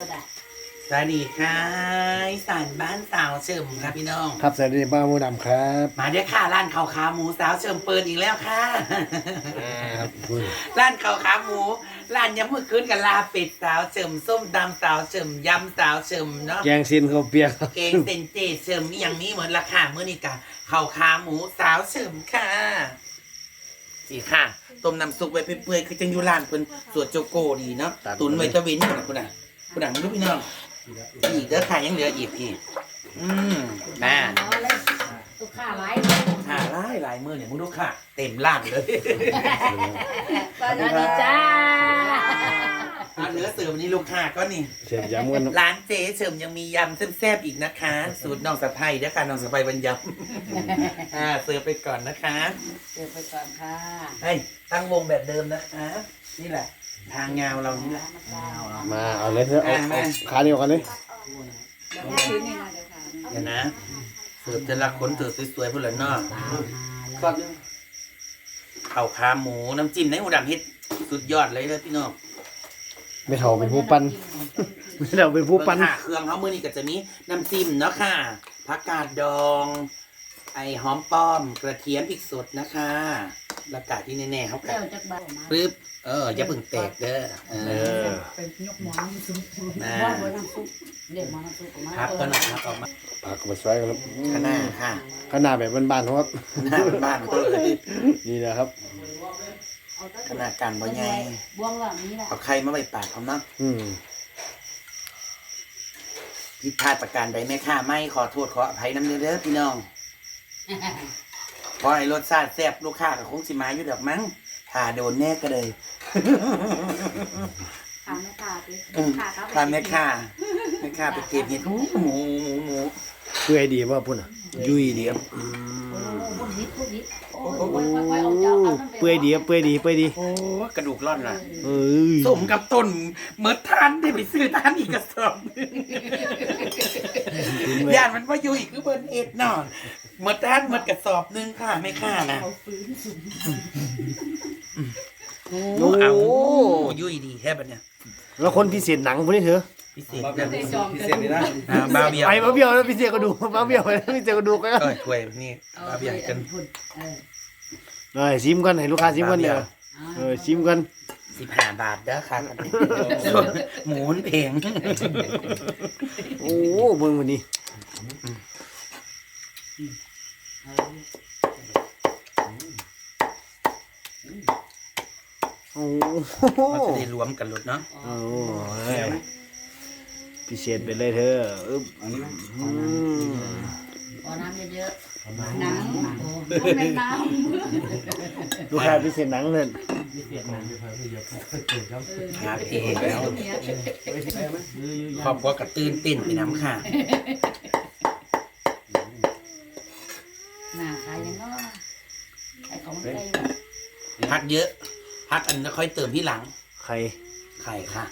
สวัสดีค่ะอีสานบ้านสาวเฉิมค่ะพี่น้อง ครับสวัสดีบ้ามูดำครับ มาเด้อค่ะร้านข้าวขาหมูสาวเฉิมเปิดอีกแล้วค่ะครับคุณร้านข้าวขาหมูร้านยำมือคืนกับลาเป็ดสาวเฉิมส้มดำสาวเฉิมยำสาวเฉิมเนาะแกงซินข้าวเปียกครับเกงเซนเจเฉิมมีอย่างนี้เหมือนราคาเมื่อนี้กะข้าวขาหมูสาวเฉิมค่ะสีค่ะต้มน้ำซุปไว้เปื่อยๆคือจังอยู่ร้านเพิ่นสวดโจโกดีเนาะตุนไว้ตะเวนอยู่นะคุณน่ะคุณน่ะ มึงดูพี่น้องอีกเด้อค่ะยังเหลืออีกพี่อืมน่าลูกค้าหลายหาหลายหลายมือเนี่ยมึงดูค่ะ เต็มร้านเลยสวัสดีจ้าอะเหลือเสริมนี้ลูกค้าก็นี่เชฟย้ำกันร้านเจ๊เสริมยังมียำแซ่บๆอีกนะคะ สูตรน้องสะพ้ยนะคะน้องสะพ้ยบรรยำอ่าเสิร์ฟไปก่อนนะคะ เดี๋ยวไปก่อนค่ะเฮ้ยตั้งวงแบบเดิมนะคะ นี่แหละ ทางงาวเรานี่แหละ มาเอาเลยเถอะเอาอะมา เอาขาเดียวกันเลยเดี๋ยวนะเสิร์ฟแต่ละคนเสิร์ฟสวยๆพุ่นละเนาะก็ข้าวขาหมูน้ำจิ้มในหูดำเฮ็ดสุดยอดเลยเลยพี่น้องไม่เท่าเป็นผู้ปั้นไม่เท่าเป็นผู้ปั้นเบิ่งค่ะเครื่องเขามือนี่ก็จะมีน้ำจิ้มเนาะค่ะผักกาดดอง ไอหอมป้อม กระเทียมพริกสดนะคะ แล้วกาที่แน่ๆเขาเดี๋กัยวจะบ้าปึ๊บเอออย่าเพิ่งแตกเด้อเอเอออ เป็นยกหมอนซุปว่าไว้น้ำซุปเดี๋ยวมาน้ำซุปมาครับก็นะครับออกมาผักมาใส่กันครับข้างหน้าค่ะขนาดแบบบ้านๆครับข้างหน้าบ้านๆเขาเลยนี่นะครับ ขนาดการบ่ใหญ่บวงแบบนี้แหละเอาไข่มาใบปาดพร้อมเนาะอืมผิดพลาดประการใดแม่ค่าไม่ขอโทษขออภัยน้ำเด้อพี่น้องเพราะไอ้รสชาติแซ่บลูกค้าก็คงสิมาอยู่ดอกมั้งถ้าโดนแน่ก็เลยขาไม่ขาดเลยอืมทานแม่ค่าแม่ค่าไปเก็บเห็ดหมูหมูหมูหมูเปื่อยดีว่าพุ่นอะ ยุ่ยดีครับอืมโอ้โหนิดพูดนิดโอ้โหไว้เอาเจ้าเอานั่นไปเปื่อยดีครับเปื่อยดีเปื่อยดีโอ้กระดูกร่อนล่ะเอ้ยสมกับต้นเมื่อทานได้ไปซื้อทานอีกกระสอบหนึ่งย่านมันว่าอยู่อีกคือเบิร์นเอ็ดเนาะ เมื่อทานเมื่อกระสอบหนึงค่ะไม่ค่านะโอ้เอายุ่ยดีแค่แบบเนี้ยแล้วคนพิเศษหนังพวกนี้เถอะพิเศษแบบพิเศษนี่นะอ่าบาเบียวไปมาเบี้ยวแล้วพิเศษก็ดูมาเบี้ยวแล้วพิเศษก็ดูกันเออถ้วยนี่บาเบียวกันเออเออชิมกันให้ลูกค้าชิมกันเดี๋ยวเออชิมกันสิบห้าบาทเด้อค่ะหมูนเพลงโอ้เบิ่งวันนี้ โอ้โหมันจะได้รวมกันหลุดเนาะโอ้ยพิเศษไปเลยเธออึ๊บอืมเอาน้ำเยอะๆน้ำโอ้เป็นน้ลูกค้าพิเศษหนังเลยหาเองแล้วครอบครัวกระตื่นเต้นไปน้ำค่ะำหน้าขายยังก็ ไอ้ของใจพักเยอะ พักอันแล้วค่อยเติมที่หลัง ไข่ไข่ค่ะ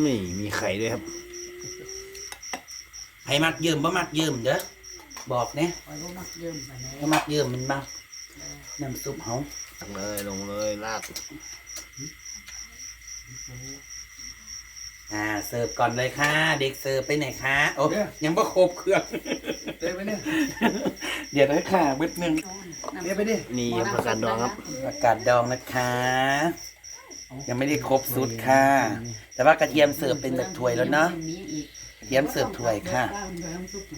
ไม่มีไข่ด้วยครับให้มักเยิ่มบ่มักเยิ่มเด้อบอกเนี่ยคอยรู้มักเยิ่มไปไหนถ้ามักเยิ่มมันบ้างน้ำซุปเฮาลงเลยลงเลยลาด อ่าเสิร์ฟก่อนเลยค่ะ เด็กเสิร์ฟไปไหนคะโอ้ยังบ่ครบเครื่องเดี๋ยวไปเนี่ยเดี๋ยวนะค่ะบึดหนึงเดี๋ยวไปดินี่ครับประกันดองครับอากาศดองนะคะ ยังไม่ได้ครบสุดค่ะ แต่ว่ากระเทียมเสิร์ฟเป็นแบบถ้วยแล้วเนาะมีอีกกระเทียมเสิร์ฟถ้วยค่ะ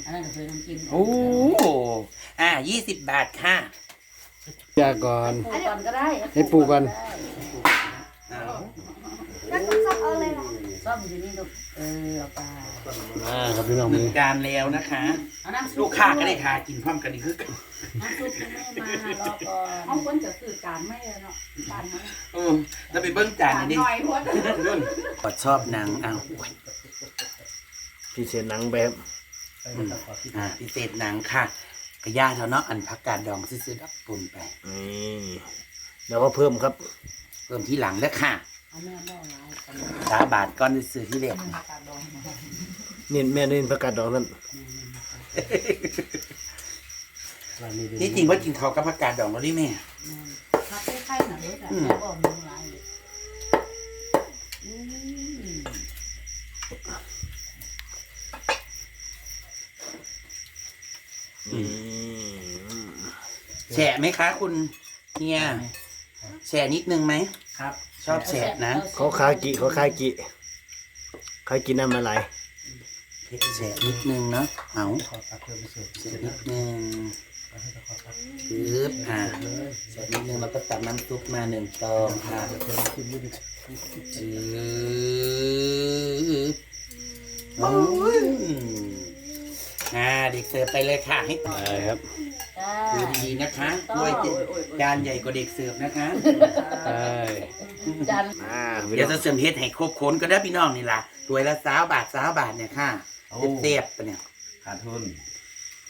อันนั้นก็คือน้ำจิ้มโอ้อ่ายี่สิบบาทค่ะยาก่อนปูก่อนก็ได้ให้ปูก่อน ซ่ อมอยู่นี่ลูกเออเอาไปมาครับพี่น้องหมืนึ่องการแล้วนะคะ เอาน้ำซุปลูกค้าก็ได้ทากินพร้อมกันอีกคือกันน้ำซุปยังไม่มารอก่อนห้องคนจะสื่อการไม่เนาะการนั้นเออแล้วไปเบิ้งจานนี่ดิหน่อยพวดขอชอบหนังเอาพิเศษหนังแบบอ่าพิเศษหนังค่ะกระย่าเท่าเนาะอันพักกาดดองซื้อๆดับปุ่นไป นี่แล้วก็เพิ่มครับ เพิ่มที่หลังแล้วค่ะ สาบาทก้อนสื่อที่เรียกเน้นแม่เนี่ยประกาศดองนั่นที่จริงว่าจริงเขากับผักกาศดอกแล้วนี่ม่ผักไข่หน่อยอะแล้วอจ้ำลายแฉะไหมคะคุณเฮียแฉะนิดนึงไหมครับ ชอบแฉะนะเขาคากิเขาคากิใครกินน้ำอะไรแฉะนิดนึงเนาะเอาขอตักเพิ่มไปเสิร์ฟแฉะนิดนึงปึ๊บอ่าแฉะนิดนึงแล้วก็ตักน้ำซุปมาหนึ่งซองค่ะเพิ่มขึ้นนิดนึงจืดอืมอ่าเด็กเสิร์ฟไปเลยค่ะให้ต่อได้ครับ จ้าดูดีๆนะคะด้วยจานใหญ่กว่าเด็กเสิร์ฟนะคะได้จันอ่าพี่เดี๋ยวน้จะองเสริมเฮ็ดให้ครบคนก็ได้พี่น้องนี่ล่ะตัวยละสาวบาทสาวบาทเนี่ยค่ะเสียบๆปะเนี่ยขาดทุน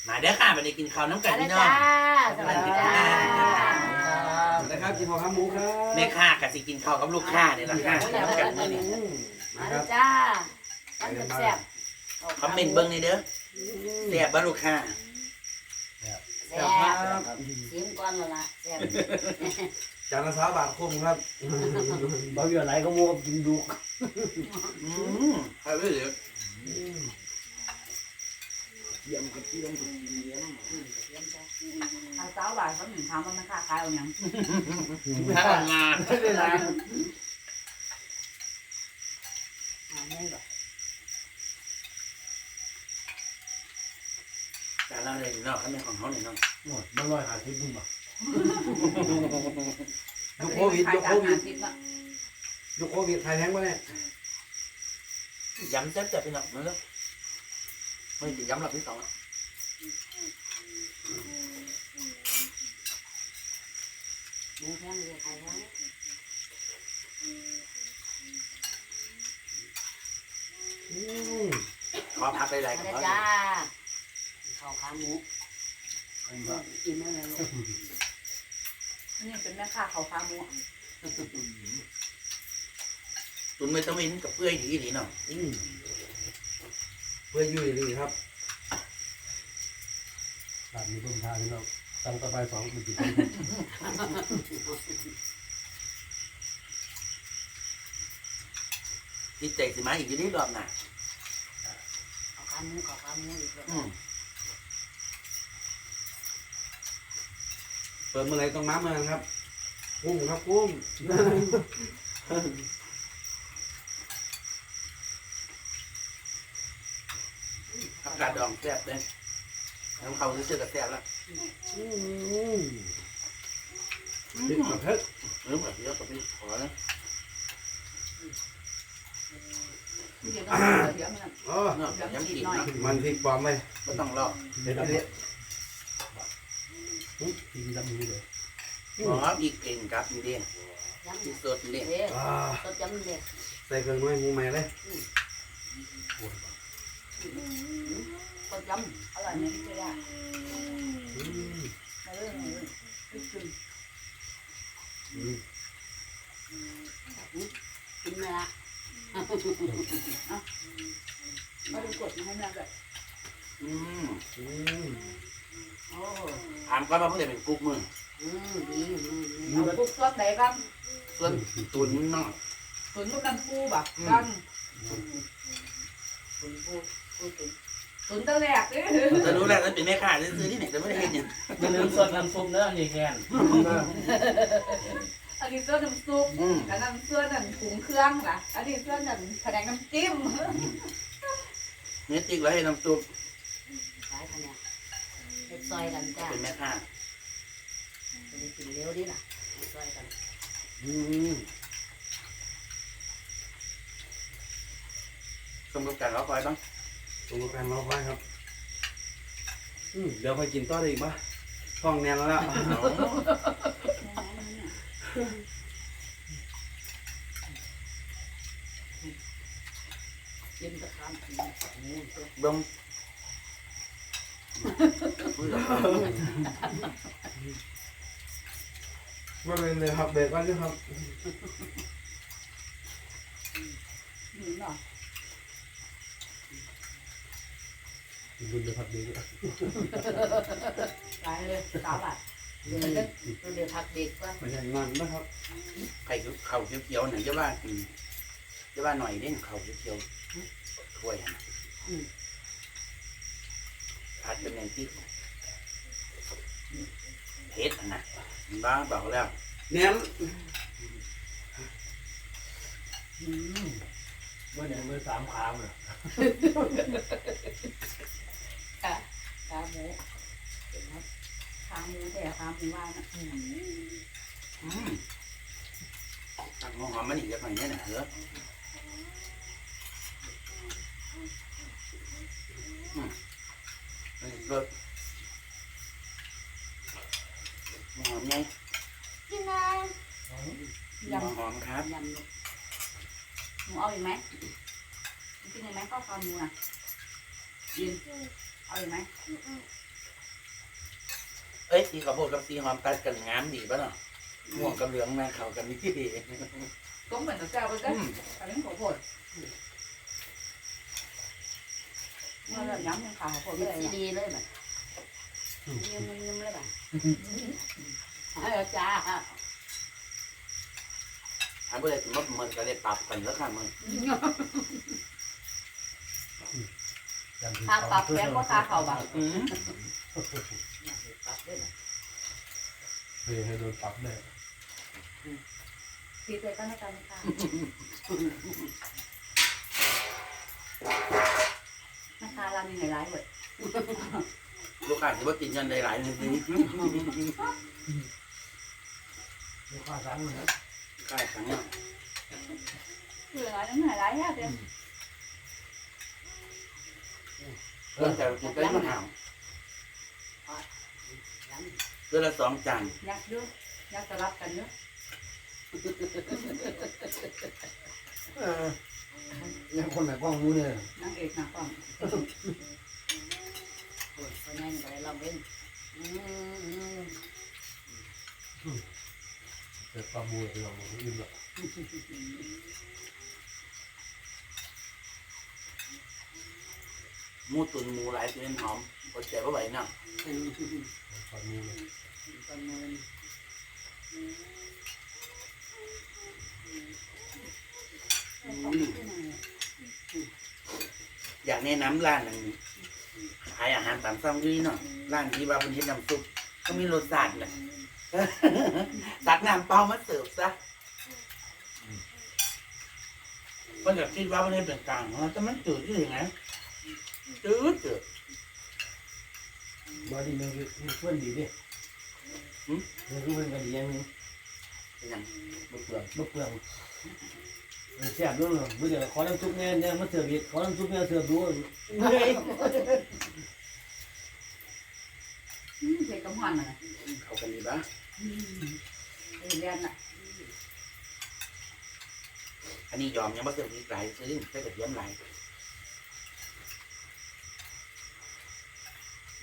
มาเด้อค่ะมาได้กินข้าวน้ำกันอะไรพี่น้องจ้าสวัสดีจ้านะครับกินพอขาหมูครับแม่ค้ากับสิกินข้าวกับลูกค้าเนี่ยล่ะค่ะน้ำกันมื้อนี้มาเลยจ้าอันแซ่บคอมเมนต์เบิ่งในเด้อเสียบบ่ลูกค้า แซ่บชิมก่อนแล้วล่ะแซ่บจานละสามบาทคุ้มครับบางอย่างไรก็มัวกินดูอืมเอาไปเลยทางสาวบ่ายเขาหนึ่งทำมันไม่ค่าขายเอาอย่างถ้าออกมาอ่าไม่หรอก แต่เราเลยเนาะเขาไม่ของเขาเนี่ยเนาะหมดมันลอยหาที่บุญบ่ยุคโควิดยุคโควิดทิพย์ละยุคโควิดไทยแท้งปะเนี่ยย้ำแซ่บๆพี่น้องมาเด้อไม่จะย้ำหลับพี่สองอะหมูแพงเลยขายแพงอืมขอพักหลายๆมากับเลยเขาจ้า ข้าวขาหมูกินอะไรลูกนี่เป็นแม่ค้าข้าวขาหมูตุนไม่ต้องเว้นกับเปื่อยดีดีเนาะอืมเพื่ออยู่ดีครับตามนี้ต้นทางนี่เราตั้งต่อไปสองมันจะจิตใจสิมาอีกอยู่ที่รอบหน้าข้าวขาหมูข้าวขาหมูอีกแล้ว อืม เปิดเมื่อไหรต้องน้ำเมื่อนั้นครับกุ้งครับกุ้งอากาศดองแซ่บเลยน้ำเขาซื้อๆกับแซ่บแล้วอืมพริกกับเผ็ดเริ่มแบบเยอะกับพี่ขอนะเดี๋ยวต้องเดี๋ยวมันอ๋อเนาะย้ำกินเนาะมันพริกปลอมไปไม่ต้องรอเด็ดอันเด็นี้ด กินดำมือเลยหมออีกเก่งกับอยู่ดิย้ำที่สดอยู่ดิเอ๊ะอ่าต้นย้ำเลยใส่เครื่องน้อยหมูใหม่เลยต้นย้ำอร่อยไหมพี่ยาอืมมาเรื่องนี้กินอืมกินนะมาดูกดมาให้แม่แบบอืมอืมโอ้ ถามก่อนว่าเพื่อนเป็นกุ๊กมึงอืมดีเอาปุ๊บต้นไหนกันส่วนตุนเนาะตุนลูกน้ำปูแบบกันตุนปูปูตุนตุนตะแหลกเลยจะรู้แล้วนั้นเป็นแม่ค้าซื้อที่ไหนจะไม่ได้เห็นเนี่ยอย่าลืมสดน้ำซุปเนื้อนี่แกนอันนี้เสื้อน้ำซุปอืมอันนั้นเสื้อนั่นถุงเครื่องล่ะอันนี้เสื้อนั่นแผนกน้ำจิ้มเนื้อจิกแล้วให้น้ำซุป ขายคะแนนเฮ็ด ซอยกันจ้าเป็นแม่ค้าจะได้กินเร็วดีล่ะเฮ็ดซอยกันอืมสมกับการรอคอยบ้างตรงกันรอไว้ครับ อืมเดี๋ยวค่อยกินต่อได้อีกปะท้องแน่นแล้วกินตะคาม กินหมูเสื้อเลยครับเบรกก่อนด้วยครับหมูเนาะบุญจะพักดีก็ตายเลยสาวบาทเดี๋ยวเดี๋ยวเดี๋ยวพักเด็กก่อนไม่ใช่งอนนะครับไข่เข่าเขียวๆหน่อยจะว่าจะว่าหน่อยเด่นเข่าเขียวๆถ้วยนะผัดเป็นแนงที่ เผ็ดอะนะบ้าบอกแล้วแหนมเมื่อเนี่ยเมื่อสามขามอะค่ะขาหมูเห็นไหมขาหมูแต่ขาหมูว่านะอืมอืมตักหอมมันอีกจะหน่อยเนี่ยนะเหรออืมนี่รส หอมไงยำหอมครับยำลูกหนูเอาอีกไหมกินอีกไหมข้าวขาหมูน่ะยินเอาอีกไหมเอ้ยสีข้าวโพดกับสีหอมตัดกันงามดีป่ะเนาะม่วงกับเหลืองมาเข้ากันดีดีต้มเหมือนกับแก้วไปจ้ะอืมอันนี้ข้าวโพดเมื่อเราย้ำเป็นข้าวโพดเลยดีเลยแบบ ยืมยืมเลยแบบเออจ้าถ้าเมื่อไรถึงว่ามันก็เลยปรับกันแล้วค่ะมึงถ้าปรับแก้ก็ค่าเขาแบบอืมปรับด้วยนะเฮ้ยให้โดนปรับเลยคิดเลยก็ไม่กันค่ะแม่ค้าร้านนี้ไหนร้ายเว้ย ลูกค้าถือว่ากินยันได้หลายเลยทีนี้ลูกค้าสั่งเลยนะลูกค้าสั่งเนี่ยเหลือน้ำไหนร้ายยากเลยเพิ่มแต่กินได้มาหาวเดือนละสองจานยักเยอะยักสลับกันเยอะเออยังคนไหนกล้องมูเนี่ยนางเอกนางป้อมโอ้ย คนนี้ไปเราเป็นอืมเกิดปลาบูไปลองดูอิ่มละหมูตุนหมูหลายเป็นหอมอดใจว่าไหวนาะปลาบูเลยคนมืออยากแนะนำร้านหนึ่งายอาหารตามสั่งดีเนาะร้านที่ว่าเป็นเฮ็ดน้ำซุปก็มีรสชาติเลยตักน้ำเปล่ามาเสิร์ฟซะก็อยากคิดว่ามันเป็นกลางเนาะแต่มันจืดที่ยังไงจืดจืดบอดี้มันเพื่อนดีดิมันคือเพื่อนกันดีอย่างนึงเป็นหยังบกเปลือกบกเปลือก แซ่บด้วยเหรอเดี๋ยวขอน้ำซุปเนี่ยเนี่ยมาเสิร์ฟอีกขอน้ำซุปเนี่ยเสิร์ฟดูเฮ้ยเผ็ดกับหวานน่ะเข้ากันดีปะอืมเรียนน่ะอันนี้ยอมยังไม่เสิร์ฟอีกหลายซื้อใส่กระเทียมหลาย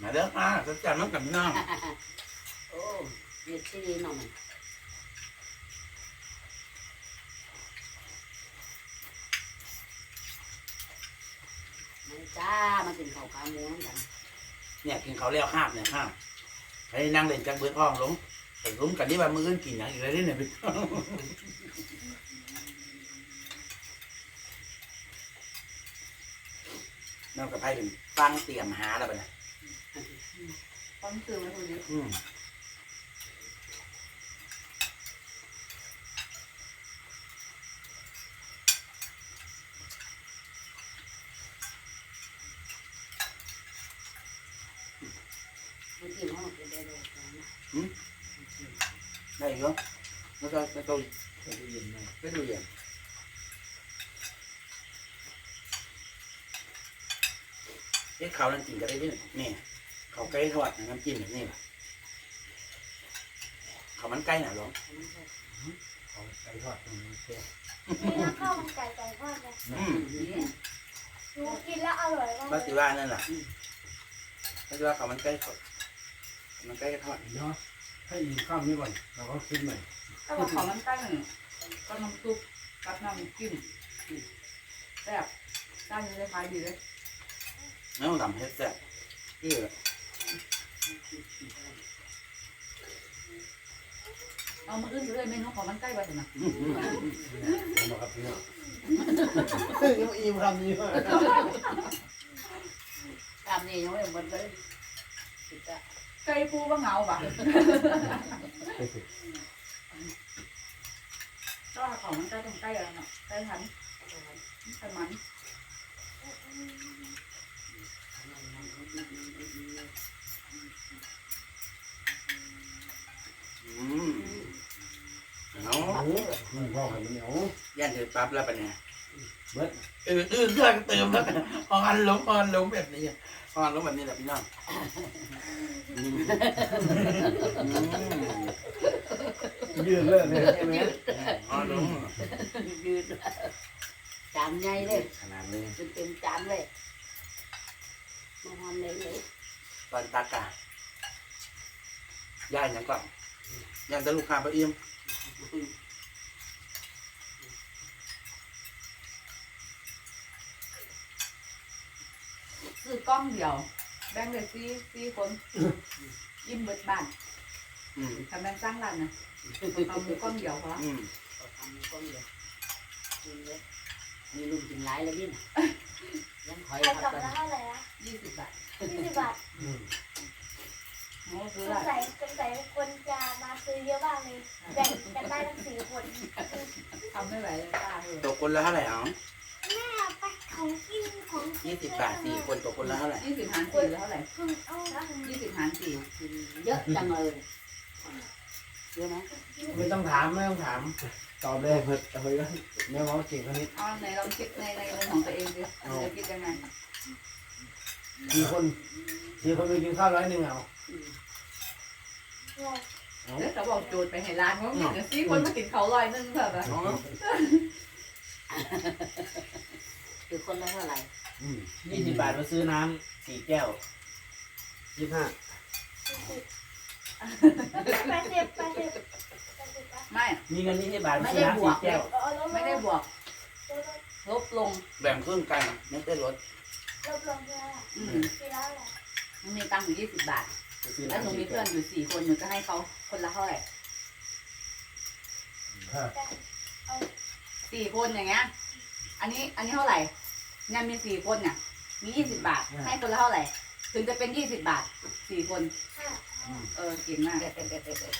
มาเด้อค่ะจะจัดน้ำกับน้องโอ้เด็ดที่ดีหน่อยมัน จ้ามากินข้าวขาหมูกันเนี่ยกินเขาวแล้วห้าบเนี่ยห้าบให้นั่งเล่นจักเบื้อท้องลงแต่ลุ้มกันที่ว่ามืออื่นกินอย่างอีกแล้วเนี่ยพี่น้องกับไพ่เป็นฟังเตรียมหาแล้วไปนะต้องซื้อมาตัวนี้ อืม มันกินห้องเป็นได้เลย ได้เยอะ แล้วก็แล้วก็ไปดูเย็นไหมไปดูเย็นเอ๊ะเขาวนั่นกินก็ได้ด้วยนี่เขาวไก่ทอดนะน้ำจิ้มแบบนี้ป่ะเขาวมันไก่หน่ะหรอของไก่ทอดมันแซ่บนี่นะข้าวมันไก่ไก่ทอดเลยอืมนี่หนูกินแล้วอร่อยมากมาเลสิยว่านั่นแหละมาสิว่าเขาวมันไก่ทอดข้าวมันไก่ทอดเนาะให้อิ่มข้าวนี้ก่อนเราก็คิดใหม่ ถ้าว่าของมันใกล้หนึ่งก็น้ำซุปกับน้ำจิ้มแซ่บได้เลยขายดีเลยไม่ต้องทำให้แซ่บนี่แหละเอามาอื่นเลยเมนูของมันใกล้ไปถึงนะอืมอืมอืมมาครับพี่น้องยังอิ่มคำนี้ว่าตามนี้ยังไม่หมดเลยไก่ปูว่าเหงาป่ะ ก็ของมันใกล้ตรงใกล้อะไรเนาะใกล้ทันใกล้มันอืมเอามันพ่อให้มันเหนียวย่านเธอปั๊บแล้วปะเนี่ยเบิดเออเออเครื่องเติมแล้วออนลงออนลงแบบนี้ออนลงแบบนี้แหละพี่น้องอืม ยืดเลยเลยใช่ไหมออนลงยืดจานใหญ่เลยขนาดเลยเป็นเต็มจานเลยมาหอมเลยเลยตอนตักอะย่านยังก่อนย่านจะลูกค้าไปเอี่ยมซื้อกล้องเดียว แบ่งเลยสี่สี่คนยิ้มเบิดบ้าน ทำแบ่งสร้างร้านนะเอามือกล้องเดียวพออืมทำก้มเดียวกินเลยมีลุงกินหลายแล้วบินยังคอยไข่พักล่อกงกันละเท่าไหร่อะยี่สิบบาทยี่สิบบาทโอ้ซื้อสงละสัยสงสัยคนจะมาซื้อเยอะมากเลยแบ่งกันได้ทั้งสี่คนทำไม่ไหวเลยป้าเลยตกคนละเท่าไหร่อ๋อแม่ไปของกินของกินยี่สิบบาทสี่คนตกคนละเท่าไหร่ยี่สิบหารสี่แล้วเท่าไหร่เพิ่งเอาละยี่สิบหารสี่กินเยอะจังเลย เยอะไหมไม่ต้องถามไม่ต้องถาม ตอบเลยเพิ่นเฮ้ยแม่หมอเก่งคนนี้เอาในลองคิดในในมุมของตัวเองดิจะคิดยังไงสี่คนสี่คนไปกินข้าวร้อยหนึ่งเอางงเดี๋ยวเขาบอกโจทย์ไปให้ร้านว่ามีแต่สี่คนมากินเขาลอยนึงเถอะแบบอ๋อคือคนละเท่าไหร่ยี่สิบบาทมาซื้อน้ำสี่แก้วยี่สิบห้า แปดสิบแปดสิบแปดสิบอะไม่ มีเงินยี่สิบบาทมาซื้อน้ำสี่แก้ว เอาลบไม่ได้บวกลบลบลง แบ่งครึ่งกันไม่ได้ลดลบลงเพื่ออืมทีละแหละมันมีตังค์อยู่ยี่สิบบาทซื้อแล้วหนูน้ำมีสี่เพื่แก้อนวอยู่สี่คนหนูจะให้เขาคนละเท่าไหร่แต่เอาสี่คนอย่างเงี้ย อันนี้อันนี้เท่าไหร่เนี่ยมีสี่คนเนี่ยมียี่สิบบาท ให้คนละเท่าไหร่ ถึงจะเป็นยี่สิบบาทสี่คนห้า เออเก่งมาก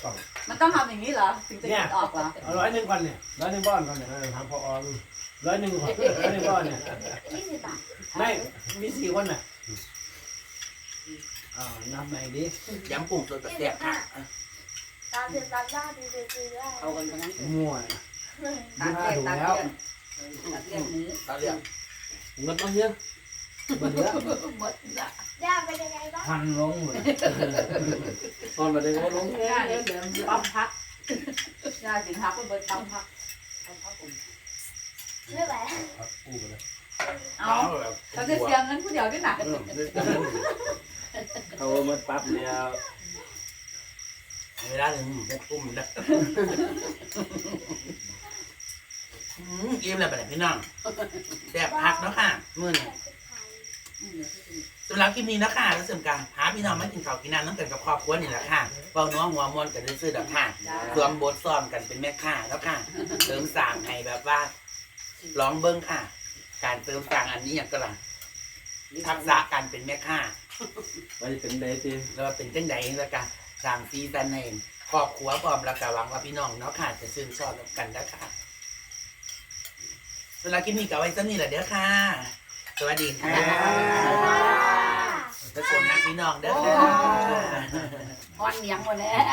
กล่องมันต้องทำอย่างนี้เหรอถึงจะคิดออกเหรอเอาร้อยหนึ่งก่อนเนี่ยร้อยหนึ่งบ้อนก่อนเนี่ยถามพออร้อยหนึ่งก่อนร้อยหนึ่งบ้อนเนี่ยยี่สิบบาทไม่มีสี่คนน่ะอ่านับใหม่ดิย้ำปรุงตัวตะแซ่บค่ะตามเดือนตามล่าดูดูดูได้เอากันทั้งนั้นมั่วตัดเลี่ยนตัดเลี่ยนตัดเลี่ยนหมูตาเรียงเงินต้องเยอะ เงินเยอะหมดละย่าเป็นยังไงบ้างพันลงหมดตอนมาได้ก็ลงย่าเดี๋ยวเดี๋ยวปั๊มพักย่าสินพักก็เบิดปั๊มพักไม่ไหวกู้ไปเลยเอาเขาจะเสียเงินผู้เดียวด้วยนะเออเดี๋ยวจะเขามาปรับแล้วเวลาหนึ่งจะปุ่มนะอืมอิ่มแล้วไปไหนพี่น้องแซ่บพักเนาะค่ะมื่อนี้ สำหรับคลิปนี้นะคะแล้วเสริมการหาพี่น้องมากินข้าวกินน้ำน้ำกันกับครอบครัวนี่แหละค่ะเบาน้องหัวมวนกันซื่อๆดอกค่ะรวมบทซ้อมกันเป็นแม่ค้าแล้วค่ะเสริมสร้างให้แบบว่าร้องเบิ้งค่ะ การเสริมสร้างอันนี้อย่างก็ล่ะทักษะการเป็นแม่ค้าไปเป็นไดตีแล้วว่าเป็นจังใดแล้วก็สร้างซีซันให้ครอบครัวพร้อมแล้วก็หวังว่าพี่น้องเนาะค่ะจะซึ้งชอบกันนะคะสำหรับคลิปนี้ก็ไว้สักนี้แหละเด้อค่ะ สวัสดีค่ะจะชมนักพี่น้องเด้อค่ะฮอนเนียงหมดแล้ว